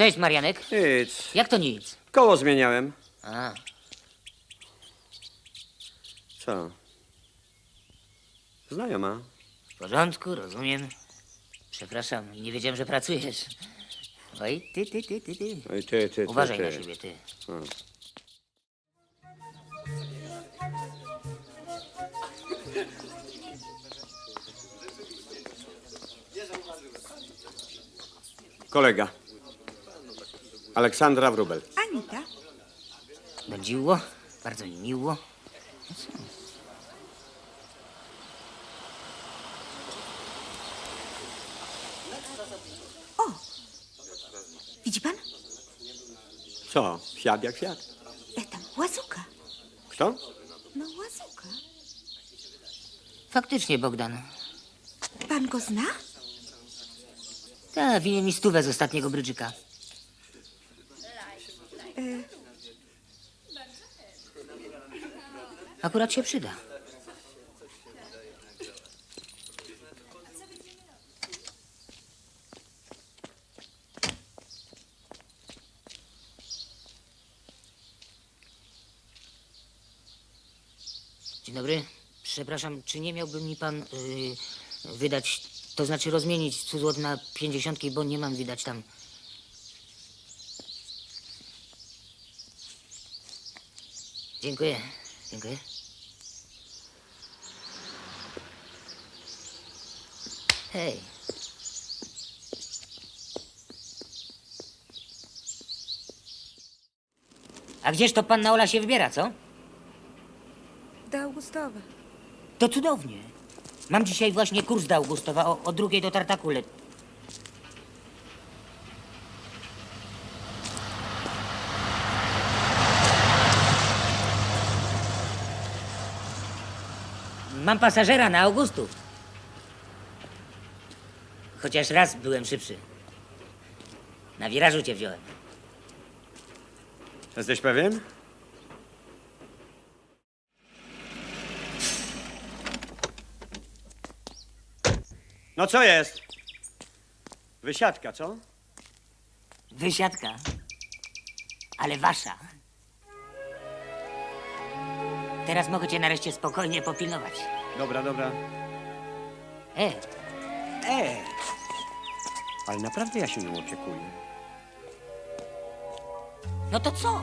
Cześć, Marianek. Nic. Jak to nic? Koło zmieniałem. A, Co? Znajoma. w porządku, rozumiem. Przepraszam, nie wiedziałem, że pracujesz. Oj, ty, ty, ty, ty, ty. Oj, ty, ty, ty, Uważaj ty. na siebie, ty. Hmm. Kolega. Aleksandra Wrubel. Anita, Będziło? Bardzo mi miło. widzi pan? Co? Fiat jak fiat. E, tam łazuka. Kto? No łazuka. Faktycznie, Bogdan. Pan go zna? Ta, winien mi stówę z ostatniego brydżyka. Akurat się przyda. Dzień dobry. Przepraszam, czy nie miałby mi pan yy, wydać, to znaczy rozmienić cudzołot na pięćdziesiątki, bo nie mam widać tam. Dziękuję. Dziękuję. Hej. A gdzież to panna Ola się wybiera, co? Do Augustowa. To cudownie. Mam dzisiaj właśnie kurs do Augustowa o, o drugiej do Tartakule. Mam pasażera na Augustów. Chociaż raz byłem szybszy. Na wirażu cię wziąłem. Jesteś pewien? No co jest? Wysiadka, co? Wysiadka. Ale wasza. Teraz mogę cię nareszcie spokojnie popilnować. Dobra, dobra. E, E! Ale naprawdę ja się nią opiekuję. no to co?